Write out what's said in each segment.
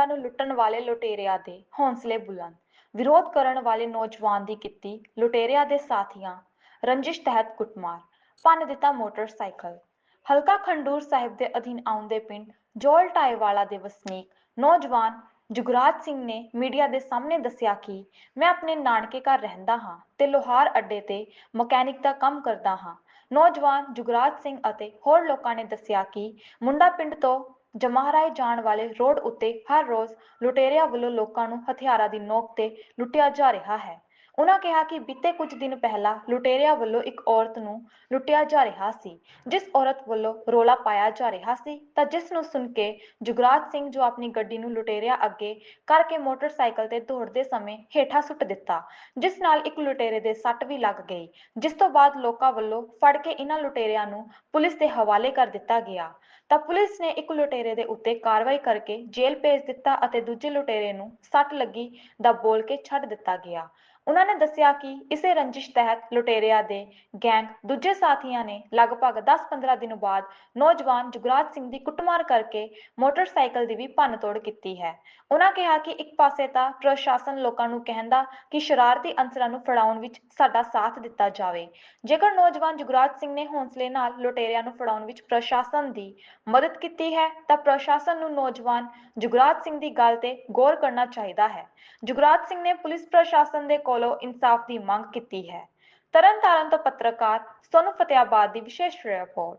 ਵਾਲੇ ਲੁਟੇਰਿਆਂ ਦੇ ਹੌਸਲੇ ਬੁਲੰਦ। ਵਿਰੋਧ ਕਰਨ ਵਾਲੇ ਨੌਜਵਾਨ ਦੀ ਕੀਤੀ ਲੁਟੇਰਿਆਂ ਦੇ ਸਾਥੀਆਂ ਰੰਜਿਸ਼ ਤਹਿਤ ਕੁੱਟਮਾਰ, ਭੰਨ ਦਿੱਤਾ ਮੋਟਰਸਾਈਕਲ। ਹਲਕਾ ਖੰਡੂਰ ਸਾਹਿਬ ਦੇ ਅਧੀਨ ਆਉਂਦੇ ਪਿੰਡ ਜੋਲ ਟਾਈਵਾਲਾ ਦੇ ਵਸਨੀਕ ਨੌਜਵਾਨ ਜੁਗਰਾਜ ਸਿੰਘ ਨੇ ਮੀਡੀਆ ਦੇ ਸਾਹਮਣੇ ਦੱਸਿਆ ਕਿ ਮੈਂ ਆਪਣੇ ਨਾਨਕੇ ਘਰ ਰਹਿੰਦਾ ਹਾਂ ਤੇ ਲੋਹਾਰ ਅੱਡੇ ਤੇ ਮਕੈਨਿਕ ਦਾ ਕੰਮ ਕਰਦਾ ਹਾਂ। ਨੌਜਵਾਨ ਜੁਗਰਾਜ ਸਿੰਘ ਅਤੇ ਹੋਰ ਲੋਕਾਂ ਨੇ ਦੱਸਿਆ ਕਿ ਮੁੰਡਾ ਪਿੰਡ ਤੋਂ ਜਮਾਹਰਾਏ ਜਾਣ ਵਾਲੇ ਰੋਡ ਉੱਤੇ ਹਰ ਰੋਜ਼ ਲੁਟੇਰਿਆਂ ਵੱਲੋਂ ਲੋਕਾਂ ਨੂੰ ਹਥਿਆਰਾਂ ਦੀ ਨੋਕ ਤੇ ਲੁੱਟਿਆ ਜਾ ਰਿਹਾ ਹੈ। ਉਹਨਾਂ ਕਿਹਾ ਕਿ ਬੀਤੇ ਕੁਝ ਦਿਨ ਪਹਿਲਾਂ ਲੁਟੇਰਿਆਂ ਵੱਲੋਂ ਇੱਕ ਔਰਤ ਨੂੰ ਲੁੱਟਿਆ ਜਾ ਰਿਹਾ ਸੀ। ਜਿਸ ਔਰਤ ਵੱਲੋਂ ਰੋਲਾ ਪਾਇਆ ਜਾ ਰਿਹਾ ਸੀ, ਤਾਂ ਜਿਸ ਨੂੰ ਸੁਣ ਕੇ ਜੁਗਰਾਜ ਸਿੰਘ ਜੋ ਆਪਣੀ ਗੱਡੀ ਨੂੰ ਲੁਟੇਰਿਆਂ ਅੱਗੇ ਕਰਕੇ ਮੋਟਰਸਾਈਕਲ ਤੇ ਦੌੜਦੇ ਸਮੇਂ ਹੇਠਾਂ ਸੁੱਟ ਦਿੱਤਾ, ਜਿਸ ਨਾਲ ਇੱਕ ਲੁਟੇਰੇ ਦੇ ਸੱਟ ਵੀ ਲੱਗ ਗਈ, ਜਿਸ ਤੋਂ ਬਾਅਦ ਲੋਕਾਂ ਵੱਲੋਂ ਫੜ ਕੇ ਇਹਨਾਂ ਲੁਟੇਰਿਆਂ ਨੂੰ ਪੁਲਿਸ ਦੇ ਹਵਾਲੇ ਕਰ ਦਿੱਤਾ ਗਿਆ। ਤਾਂ ਪੁਲਿਸ ਨੇ ਇੱਕ ਲੁਟੇਰੇ ਦੇ ਉੱਤੇ ਕਾਰਵਾਈ ਕਰਕੇ ਜੇਲ੍ਹ ਭੇਜ ਦਿੱਤਾ ਅਤੇ ਦੂਜੇ ਲੁਟੇਰੇ ਨੂੰ ਸੱਟ ਲੱਗੀ ਦਾ ਬੋਲ ਕੇ ਛੱਡ ਦਿੱਤਾ ਗਿਆ। ਉਹਨਾਂ ਨੇ ਦੱਸਿਆ ਕਿ ਇਸੇ ਰੰਜਿਸ਼ ਤਹਿਤ ਲੁਟੇਰਿਆਂ ਦੇ ਗੈਂਗ ਦੂਜੇ ਸਾਥੀਆਂ ਨੇ ਲਗਭਗ 10-15 ਦਿਨ ਬਾਅਦ ਨੌਜਵਾਨ ਜੁਗਰਾਜ ਸਿੰਘ ਦੀ ਕੁੱਟਮਾਰ ਕਰਕੇ ਮੋਟਰਸਾਈਕਲ ਦੀ ਵੀ ਭੰਨਤੋੜ ਕੀਤੀ ਹੈ। ਉਹਨਾਂ ਕਿਹਾ ਕਿ ਇੱਕ ਪਾਸੇ ਤਾਂ ਪ੍ਰਸ਼ਾਸਨ ਲੋਕਾਂ ਨੂੰ ਕਹਿੰਦਾ ਕਿ ਸ਼ਰਾਰਤੀ ਅੰਸਰਾਂ ਨੂੰ ਫੜਾਉਣ ਵਿੱਚ ਸਾਡਾ ਸਾਥ ਦਿੱਤਾ ਜਾਵੇ। ਜੇਕਰ ਨੌਜਵਾਨ ਜੁਗਰਾਜ ਸਿੰਘ ਨੇ ਹੌਸਲੇ ਨਾਲ ਲੁਟੇਰਿਆਂ ਨੂੰ ਫੜਾਉਣ ਵਿੱਚ ਪ੍ਰਸ਼ਾਸਨ ਦੀ ਮਦਦ ਕੀਤੀ ਹੈ, ਤਾਂ ਪ੍ਰਸ਼ਾਸਨ ਨੂੰ ਨੌਜਵਾਨ ਜੁਗਰਾਜ ਸਿੰਘ ਦੀ ਗੱਲ ਤੇ ਗੌਰ ਕਰਨਾ ਚਾਹੀਦਾ ਹੈ। ਜੁਗਰਾਜ ਸਿੰਘ ਨੇ ਪੁਲਿਸ ਪ੍ਰਸ਼ਾਸਨ ਦੇ ਕੋਲੋਂ ਇਨਸਾਫ ਦੀ ਮੰਗ ਕੀਤੀ ਹੈ। ਤਰਨਤਾਰਨ ਤੋਂ ਪੱਤਰਕਾਰ ਸੋਨੂ ਫਤਿਆਬਾਦ ਦੀ ਵਿਸ਼ੇਸ਼ ਰਿਪੋਰਟ।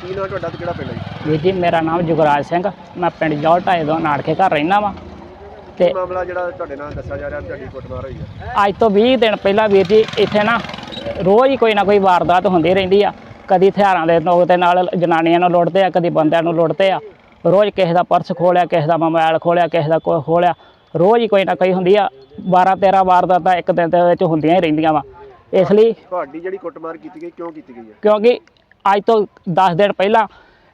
ਕੀ ਨਾਂ ਤੁਹਾਡਾ ਤੇ ਕਿਹੜਾ ਪਿੰਡ ਹੈ ਜੀ? ਵੀਰ ਜੀ ਮੇਰਾ ਨਾਮ ਜੁਗਰਾਜ ਸਿੰਘ ਮੈਂ ਪਿੰਡ ਜੌਲ ਢਾਏ ਤੋਂ ਨਾੜਕੇ ਘਰ ਰਹਿਣਾ ਵਾਂ। ਤੇ ਕੀ ਮਾਮਲਾ ਜਿਹੜਾ ਤੁਹਾਡੇ ਨਾਲ ਦੱਸਿਆ ਜਾ ਰਿਹਾ ਵੀ ਤੁਹਾਡੀ ਕੁੱਟਮਾਰ ਹੋਈ ਹੈ? ਅੱਜ ਤੋਂ 20 ਦਿਨ ਪਹਿਲਾਂ ਵੀਰ ਜੀ ਇੱਥੇ ਨਾ ਰੋਜ਼ ਹੀ ਕੋਈ ਨਾ ਕੋਈ ਵਾਰਦਾਤ ਹੁੰਦੀ ਰਹਿੰਦੀ ਆ। ਕਦੀ ਹਥਿਆਰਾਂ ਦੇ ਨੋਕ ਦੇ ਨਾਲ ਜਨਾਨੀਆਂ ਨੂੰ ਲੁੱਟਦੇ ਆ ਕਦੀ ਬੰਦਿਆਂ ਨੂੰ ਲੁੱਟਦੇ ਆ। ਰੋਜ਼ ਕਿਸੇ ਦਾ ਪਰਸ ਖੋਲਿਆ ਕਿਸੇ ਦਾ ਮੋਬਾਈਲ ਖੋਲਿਆ ਕਿਸੇ ਦਾ ਕੋਈ ਖੋਲਿਆ। ਰੋਜ਼ ਹੀ ਕੋਈ ਨਾ ਕੋਈ ਹੁੰਦੀ ਆ 12 13 ਵਾਰਦਾਤਾਂ ਇੱਕ ਦਿਨ ਦੇ ਵਿੱਚ ਹੁੰਦੀਆਂ ਹੀ ਰਹਿੰਦੀਆਂ ਵਾ। ਇਸ ਲਈ ਤੁਹਾਡੀ ਜਿਹੜੀ ਕੁੱਟਮਾਰ ਕੀਤੀ ਗਈ ਕਿਉਂ ਕੀਤੀ ਗਈ ਹੈ? ਕਿਉਂਕਿ ਅੱਜ ਤੋਂ 10 ਦਿਨ ਪਹਿਲਾਂ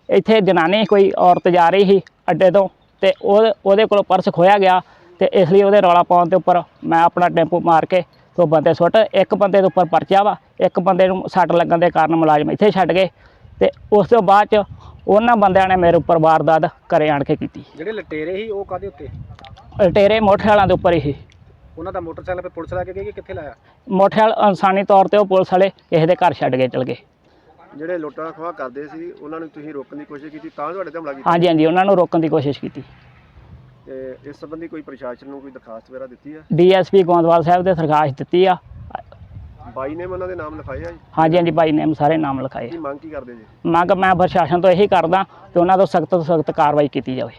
ਇੱਥੇ ਜਨਾਨੀ ਕੋਈ ਔਰਤ ਜਾ ਰਹੀ ਸੀ ਅੱਡੇ ਤੋਂ ਤੇ ਉਹ ਉਹਦੇ ਕੋਲੋਂ ਪਰਸ ਖੋਇਆ ਗਿਆ ਤੇ ਇਸ ਲਈ ਉਹਦੇ ਰੌਲਾ ਪਾਉਣ ਦੇ ਉੱਪਰ ਮੈਂ ਆਪਣਾ ਟੈਂਪੂ ਮਾਰ ਕੇ ਦੋ ਬੰਦੇ ਸੁੱਟ ਇੱਕ ਬੰਦੇ ਦੇ ਉੱਪਰ ਪਰਚਾ ਵਾ ਇੱਕ ਬੰਦੇ ਨੂੰ ਸੱਟ ਲੱਗਣ ਦੇ ਕਾਰਨ ਮੁਲਾਜ਼ਮ ਇੱਥੇ ਛੱਡ ਗਏ ਤੇ ਉਸ ਤੋਂ ਬਾਅਦ ਚ ਉਹਨਾਂ ਬੰਦਿਆਂ ਨੇ ਮੇਰੇ ਉੱਪਰ ਵਾਰਦਾਤ ਘਰੇ ਆਣ ਕੇ ਕੀਤੀ। ਜਿਹੜੇ ਲਟੇਰੇ ਸੀ ਉਹ ਕਾਦੇ ਉੱਤੇ? ਲਟੇਰੇ ਮੋਟਰਸਾਈਕਲਾਂ ਦੇ ਉੱਪਰ ਹੀ। ਉਹਨਾਂ ਦਾ ਮੋਟਰਸਾਈਕਲ 'ਤੇ ਪੁਲਿਸ ਲਾ ਕੇ ਗਈ ਕਿ ਕਿੱਥੇ ਲਾਇਆ? ਮੋਟਰਸਾਈਕਲ ਇਨਸਾਨੀ ਤੌਰ ਤੇ ਉਹ ਪੁਲਿਸ ਵਾਲੇ ਕਿਸੇ ਦੇ ਘਰ ਛੱਡ ਕੇ ਚਲ ਗਏ। ਜਿਹੜੇ ਲੁੱਟਾਂ ਖੋਹ ਕਰਦੇ ਸੀ ਉਹਨਾਂ ਨੂੰ ਤੁਸੀਂ ਰੋਕਣ ਦੀ ਕੋਸ਼ਿਸ਼ ਕੀਤੀ ਤਾਂ ਤੁਹਾਡੇ ਤੇ ਹਮਲਾ ਕੀਤਾ? ਹਾਂਜੀ ਹਾਂਜੀ ਉਹਨਾਂ ਨੂੰ ਰੋਕਣ ਦੀ ਕੋਸ਼ਿਸ਼ ਕੀਤੀ। ਤੇ ਇਸ ਸੰਬੰਧੀ ਕੋਈ ਪ੍ਰਸ਼ਾਸਨ ਨੂੰ ਕੋਈ ਦਰਖਾਸਤ ਵਗੈਰਾ ਦਿੱਤੀ ਹੈ ਡੀਐਸਪੀ ਗੋਂਦਵਾਲ ਸਾਹਿਬ ਦੇ ਦਰਖਾਸਤ ਦਿੱਤੀ ਆ। ਬਾਈ ਨੇ ਉਹਨਾਂ ਦੇ ਨਾਮ ਲਿਖਾਏ ਆ ਜੀ? ਹਾਂਜੀ ਹਾਂਜੀ ਭਾਈ ਨੇ ਸਾਰੇ ਨਾਮ ਲਿਖਾਏ ਕੀ ਮੰਗ ਕੀ ਕਰਦੇ ਜੀ? ਮੰਗ ਮੈਂ ਪ੍ਰਸ਼ਾਸਨ ਤੋਂ ਇਹੀ ਕਰਦਾ ਕਿ ਉਹਨਾਂ ਤੋਂ ਸਖਤ ਤੋਂ ਸਖਤ ਕਾਰਵਾਈ ਕੀਤੀ ਜਾਵੇ।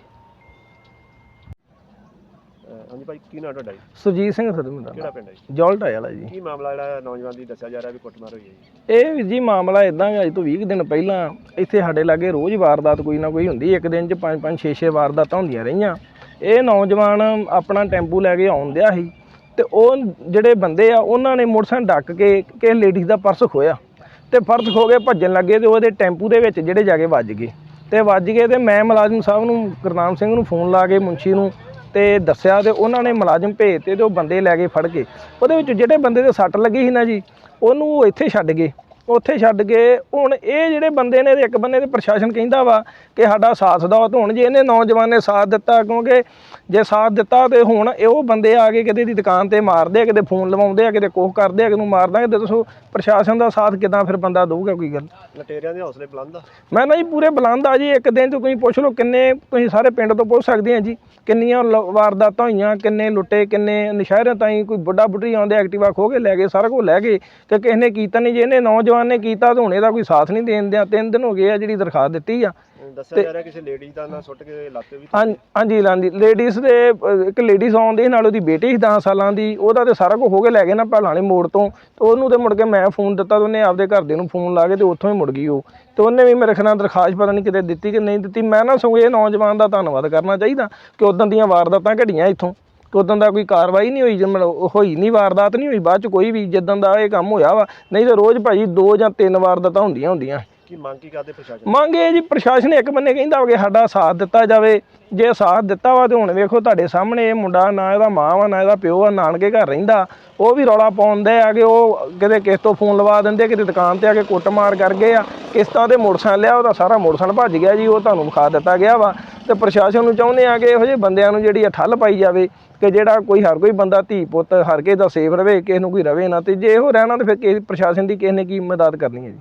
ਹਾਂਜੀ ਭਾਈ ਕੀ ਨਾਂ ਤੁਹਾਡਾ ਜੀ? ਸੁਜੀਤ ਸਿੰਘ ਸਰ ਮੇਰਾ ਕਿਹੜਾ ਪਿੰਡ ਹੈ ਜੀ? ਜੌਲਟ ਵਾਲਾ ਜੀ। ਕੀ ਮਾਮਲਾ ਜਿਹੜਾ ਨੌਜਵਾਨ ਦੀ ਦੱਸਿਆ ਜਾ ਰਿਹਾ ਵੀ ਕੁੱਟਮਾਰ ਹੋਈ ਹੈ ਜੀ? ਇਹ ਵੀ ਜੀ ਮਾਮਲਾ ਇਦਾਂ ਹੈ ਅੱਜ ਤੋਂ 20 ਕੁ ਦਿਨ ਪਹਿਲਾਂ ਇੱਥੇ ਸਾਡੇ ਲਾਗੇ ਰੋਜ਼ ਵਾਰਦਾਤ ਕੋਈ ਨਾ ਕੋਈ ਹੁੰਦੀ ਇੱਕ ਦਿਨ 'ਚ 5 5 6 6 ਵਾਰਦਾਤਾਂ ਹੁੰਦੀਆਂ ਰਹੀਆਂ। ਇਹ ਨੌਜਵਾਨ ਆਪਣਾ ਟੈਂਪੂ ਲੈ ਕੇ ਆਉਣ ਦਿਆ ਸੀ ਤੇ ਉਹ ਜਿਹੜੇ ਬੰਦੇ ਆ ਉਹਨਾਂ ਨੇ ਮੋਟਰਸਾਈਕਲ ਡੱਕ ਕੇ ਕਿਸੇ ਲੇਡੀਜ਼ ਦਾ ਪਰਸ ਖੋਇਆ ਤੇ ਪਰਸ ਖੋ ਕੇ ਭੱਜਣ ਲੱਗੇ ਤੇ ਉਹਦੇ ਟੈਂਪੂ ਦੇ ਵਿੱਚ ਜਿਹੜੇ ਜਾ ਕੇ ਵੱਜ ਗਏ। ਤੇ ਵੱਜ ਗਏ ਤੇ ਮੈਂ ਮੁਲਾਜ਼ਮ ਸਾਹਿਬ ਨੂੰ ਗੁਰਨਾਮ ਸਿੰਘ ਨੂੰ ਫੋਨ ਲਾ ਕੇ ਮੁੰਸ਼ੀ ਨੂੰ ਤੇ ਦੱਸਿਆ ਤੇ ਉਹਨਾਂ ਨੇ ਮੁਲਾਜ਼ਮ ਭੇਜਤੇ ਤੇ ਉਹ ਬੰਦੇ ਲੈ ਗਏ ਫੜ ਕੇ ਉਹਦੇ ਵਿੱਚ ਜਿਹੜੇ ਬੰਦੇ ਦੇ ਸੱਟ ਲੱਗੀ ਸੀ ਨਾ ਜੀ, ਉਹਨੂੰ ਇੱਥੇ ਛੱਡ ਗਏ। ਉੱਥੇ ਛੱਡ ਕੇ ਹੁਣ ਇਹ ਜਿਹੜੇ ਬੰਦੇ ਨੇ ਤੇ ਇੱਕ ਬੰਦੇ ਤੇ ਪ੍ਰਸ਼ਾਸਨ ਕਹਿੰਦਾ ਵਾ ਕਿ ਸਾਡਾ ਸਾਥ ਦਿਓ ਤੇ ਹੁਣ ਜੇ ਇਹਨੇ ਨੌਜਵਾਨ ਨੇ ਸਾਥ ਦਿੱਤਾ ਕਿਉਂਕਿ ਜੇ ਸਾਥ ਦਿੱਤਾ ਤੇ ਹੁਣ ਇਹ ਉਹ ਬੰਦੇ ਆ ਕੇ ਕਿਤੇ ਦੀ ਦੁਕਾਨ ਤੇ ਮਾਰਦੇ ਆ ਕਿਤੇ ਫੋਨ ਲਵਾਉਂਦੇ ਆ ਕਿਤੇ ਕੋਹ ਕਰਦੇ ਆ ਕਿਤੇ ਨੂੰ ਮਾਰਦਾ ਕਿਤੇ ਦੱਸੋ ਪ੍ਰਸ਼ਾਸਨ ਦਾ ਸਾਥ ਕਿਦਾਂ ਫਿਰ ਬੰਦਾ ਦਊਗਾ ਕੋਈ ਗੱਲ? ਲਟੇਰਿਆਂ ਦੇ ਹੌਸਲੇ ਬੁਲੰਦ ਆ। ਮੈਂ ਨਾ ਜੀ ਪੂਰੇ ਬੁਲੰਦ ਆ ਜੀ ਇੱਕ ਦਿਨ ਚ ਤੁਸੀਂ ਪੁੱਛ ਲਓ ਕਿੰਨੇ ਤੁਸੀਂ ਸਾਰੇ ਪਿੰਡ ਤੋਂ ਪੁੱਛ ਸਕਦੇ ਆ ਜੀ ਕਿੰਨੀਆਂ ਲ- ਵਾਰਦਾਤਾਂ ਹੋਈਆਂ ਕਿੰਨੇ ਲੁੱਟੇ ਕਿੰਨੇ ਨਸ਼ਹਿਰਾਂ ਤਾਈਂ ਕੋਈ ਬੁੱਢਾ ਬੁੱਢੀ ਆਉਂਦੇ ਐਕਟਿਵਾ ਖੋ ਕੇ ਲੈ ਗਏ ਸਾਰਾ ਕੁਝ ਲੈ ਗਏ ਕਿ ਕਿਸੇ ਨੇ ਕੀਤਾ ਨਹੀਂ ਜੇ ਇਹਨੇ ਨੌਜਵਾਨ ਨੇ ਕੀਤਾ ਤਾਂ ਹੁਣ ਇਹਦਾ ਕੋਈ ਸਾਥ ਨਹੀਂ ਦੇਣ ਦਿਆ। ਤਿੰਨ ਦਿਨ ਹੋ ਗਏ ਆ ਜਿਹੜੀ ਦਰਖਾਸਤ ਦਿੱਤੀ ਆ। ਦੱਸਿਆ ਜਾ ਰਿਹਾ ਕਿਸੇ ਲੇਡੀਜ਼ ਦਾ ਨਾ ਸੁੱਟ ਕੇ ਲਾਤੇ ਵੀ ਹਾਂਜੀ ਲਾਂਦੀ ਲੇਡੀਜ਼ ਦੇ ਇੱਕ ਲੇਡੀਜ਼ ਆਉਂਦੀ ਨਾਲ ਉਹਦੀ ਬੇਟੀ ਸੀ 10 ਸਾਲਾਂ ਦੀ ਉਹਦਾ ਤੇ ਸਾਰਾ ਕੁਝ ਹੋ ਕੇ ਲੈ ਗਏ ਨਾ ਭਾਲਾਣੇ ਮੋੜ ਤੋਂ। ਤੇ ਉਹਨੂੰ ਤੇ ਮੁੜ ਕੇ ਮੈਂ ਫੋਨ ਦਿੱਤਾ ਤੇ ਉਹਨੇ ਆਪਦੇ ਘਰਦੇ ਨੂੰ ਫੋਨ ਲਾ ਕੇ ਤੇ ਉੱਥੋਂ ਹੀ ਮੁੜ ਗਈ ਉਹ। ਤੇ ਉਹਨੇ ਵੀ ਮੇਰੇ ਖਿਆਲ ਦਰਖਾਸਤ ਪਤਾ ਨਹੀਂ ਕਿਤੇ ਦਿੱਤੀ ਕਿ ਨਹੀਂ ਦਿੱਤੀ। ਮੈਂ ਨਾ ਸਗੋਂ ਇਹ ਨੌਜਵਾਨ ਦਾ ਧੰਨਵਾਦ ਕਰਨਾ ਚਾਹੀਦਾ ਕਿ ਉਦੋਂ ਦੀਆਂ ਵਾਰਦਾਤਾਂ ਘਟੀਆਂ ਇੱਥੋਂ। ਉਦੋਂ ਦਾ ਕੋਈ ਕਾਰਵਾਈ ਨਹੀਂ ਹੋਈ ਮਤਲਬ ਹੋਈ ਨਹੀਂ ਵਾਰਦਾਤ ਨਹੀਂ ਹੋਈ ਬਾਅਦ ਚ ਕੋਈ ਵੀ ਜਿੱਦਾਂ ਦਾ ਇਹ ਕੰਮ ਹੋਇਆ ਵਾ ਨਹੀਂ ਤੇ ਰੋਜ਼ ਭਾਜੀ ਦੋ ਜਾਂ ਤਿੰਨ ਵਾਰਦਾਤਾਂ ਹੁੰਦੀਆਂ ਹੁੰਦੀਆਂ। ਕੀ ਮੰਗ ਕੀ ਕਰਦੇ ਪ੍ਰਸ਼ਾਸਨ? ਮੰਗ ਇਹ ਜੀ ਪ੍ਰਸ਼ਾਸਨ ਇੱਕ ਬੰਨੇ ਕਹਿੰਦਾ ਵਾ ਕਿ ਸਾਡਾ ਸਾਥ ਦਿੱਤਾ ਜਾਵੇ। ਜੇ ਸਾਥ ਦਿੱਤਾ ਵਾ ਤੇ ਹੁਣ ਵੇਖੋ ਤੁਹਾਡੇ ਸਾਹਮਣੇ ਇਹ ਮੁੰਡਾ ਨਾ ਇਹਦਾ ਮਾਂ ਵਾ ਨਾ ਇਹਦਾ ਪਿਓ ਆ ਨਾਨਕੇ ਘਰ ਰਹਿੰਦਾ। ਉਹ ਵੀ ਰੌਲਾ ਪਾਉਂਦੇ ਆ ਕਿ ਉਹ ਕਿਤੇ ਕਿਸ ਤੋਂ ਫੋਨ ਲਵਾ ਦਿੰਦੇ ਕਿਤੇ ਦੁਕਾਨ ਤੇ ਆ ਕੇ ਕੁੱਟਮਾਰ ਕਰ ਗਏ ਆ। ਕਿਸ ਤਰ੍ਹਾਂ ਦੇ ਮੋਟਰਸਾਈਕਲ ਲਿਆ ਉਹਦਾ ਸਾਰਾ ਮੋਟਰਸਾਈਕਲ ਭੱਜ ਗਿਆ ਜੀ ਉਹ ਤੁਹਾਨੂੰ ਵਿਖਾ ਦਿੱਤਾ ਗਿਆ ਵਾ। ਤੇ ਪ੍ਰਸ਼ਾਸਨ ਨੂੰ ਚਾਹੁੰਦੇ ਆ ਕਿ ਇਹੋ ਜਿਹੇ ਬੰਦਿਆਂ ਨੂੰ ਜਿਹੜੀ ਆ ਠੱਲ ਪਾਈ ਜਾਵੇ ਕਿ ਜਿਹੜਾ ਕੋਈ, ਹਰ ਕੋਈ ਬੰਦਾ ਧੀ ਪੁੱਤ ਹਰ ਕਿਸੇ ਦਾ ਸੇਫ ਰਵੇ, ਕਿਸੇ ਨੂੰ ਕੋਈ ਰਵੇ ਨਾ, ਤੇ ਜੇ ਇਹੋ ਰਹਿਣਾ, ਤੇ ਫਿਰ ਕਿਸੇ ਪ੍ਰਸ਼ਾਸਨ ਦੀ ਕਿਸੇ ਨੇ ਕੀ ਮਦਦ ਕਰਨੀ ਹੈ ਜੀ?